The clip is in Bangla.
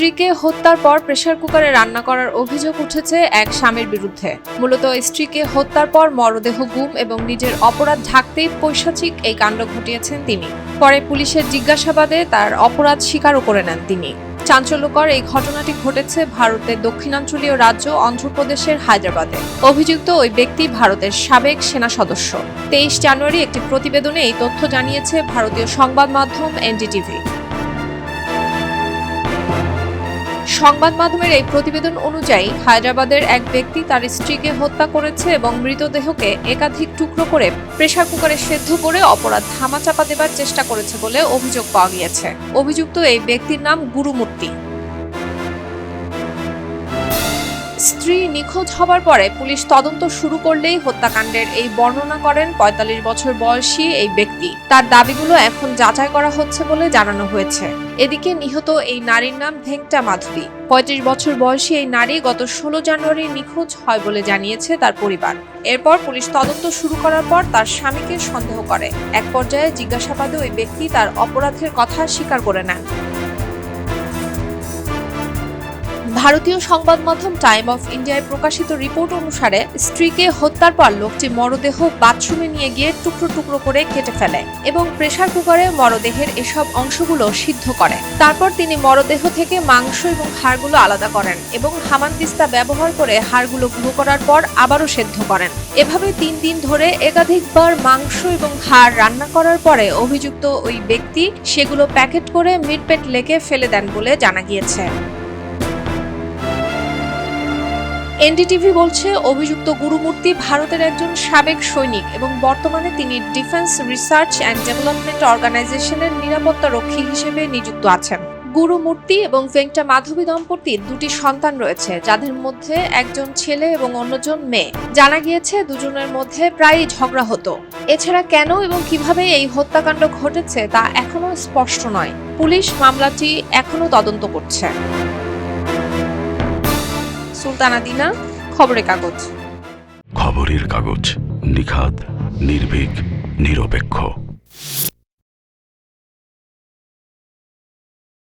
স্ত্রীকে হত্যার পর প্রেসার কুকারে রান্না করার অভিযোগ উঠেছে এক স্বামীর বিরুদ্ধে। মূলত স্ত্রীকে হত্যার পর মরদেহ গুম এবং নিজের অপরাধ ঢাকতেই পৈশাচিক এই কাণ্ড ঘটিয়েছেন তিনি। পরে পুলিশের জিজ্ঞাসাবাদে তার অপরাধ স্বীকারও করে নেন তিনি। চাঞ্চল্যকর এই ঘটনাটি ঘটেছে ভারতের দক্ষিণাঞ্চলীয় রাজ্য অন্ধ্রপ্রদেশের হায়দ্রাবাদে। অভিযুক্ত ওই ব্যক্তি ভারতের সাবেক সেনা সদস্য। তেইশ জানুয়ারি একটি প্রতিবেদনে এই তথ্য জানিয়েছে ভারতীয় সংবাদ মাধ্যম এনডিটিভি। সংবাদ মাধ্যমের এই প্রতিবেদন অনুযায়ী হায়দ্রাবাদের এক ব্যক্তি তার স্ত্রীকে হত্যা করেছে এবং মৃতদেহকে একাধিক টুকরো করে প্রেশার কুকারে সেদ্ধ করে অপরাধ ধামাচাপা দেবার চেষ্টা করেছে বলে অভিযোগ পাওয়া গিয়েছে। অভিযুক্ত এই ব্যক্তির নাম গুরুমূর্তি। স্ত্রী নিখোঁজ হবার পরে পুলিশ তদন্ত শুরু করলেই হত্যাকাণ্ডের এই বর্ণনা করেন পঁয়তাল্লিশ বছর বয়সী এই ব্যক্তি। তার দাবিগুলো এখন যাচাই করা হচ্ছে বলে জানানো হয়েছে। এদিকে নিহত এই নারীর নাম ভেঙ্কটা মাধবী। পঁয়ত্রিশ বছর বয়সী এই নারী গত ষোলো জানুয়ারি নিখোঁজ হয় বলে জানিয়েছে তার পরিবার। এরপর পুলিশ তদন্ত শুরু করার পর তার স্বামীকে সন্দেহ করে। এক পর্যায়ে জিজ্ঞাসাবাদে ওই ব্যক্তি তার অপরাধের কথা স্বীকার করে নেন। ভারতীয় সংবাদ মাধ্যম টাইম অফ ইন্ডিয়ায় প্রকাশিত রিপোর্ট অনুসারে স্ত্রীকে হত্যার পর লোকটি মরদেহ বাথরুমে নিয়ে গিয়ে টুকরো টুকরো করে কেটে ফেলে এবং প্রেসার কুকারে মরদেহের এসব অংশগুলো সিদ্ধ করে। তারপর তিনি মরদেহ থেকে মাংস এবং হাড়গুলো আলাদা করেন এবং হামানদিস্তা ব্যবহার করে হাড়গুলো গুঁড়ো করার পর আবারও সেদ্ধ করেন। এভাবে তিন দিন ধরে একাধিকবার মাংস এবং হাড় রান্না করার পরে অভিযুক্ত ওই ব্যক্তি সেগুলো প্যাকেট করে মিটপেট লেকে ফেলে দেন বলে জানা গিয়েছে। এনডিটিভি বলছে, অভিযুক্ত গুরুমূর্তি ভারতের একজন সাবেক সৈনিক এবং বর্তমানে তিনি ডিফেন্স রিসার্চ অ্যান্ড ডেভেলপমেন্ট অর্গানাইজেশনের নিরাপত্তা রক্ষী হিসেবে নিযুক্ত আছেন। গুরুমূর্তি এবং ভেঙ্কটা মাধবী দম্পতির দুটি সন্তান রয়েছে, যাদের মধ্যে একজন ছেলে এবং অন্যজন মেয়ে। জানা গিয়েছে, দুজনের মধ্যে প্রায়ই ঝগড়া হতো। এছাড়া কেন এবং কীভাবে এই হত্যাকাণ্ড ঘটেছে তা এখনও স্পষ্ট নয়। পুলিশ মামলাটি এখনও তদন্ত করছে। সুলতানা দিনা খবরের কাগজ। খবরের কাগজ নিখাদ নির্ভীক নিরপেক্ষ।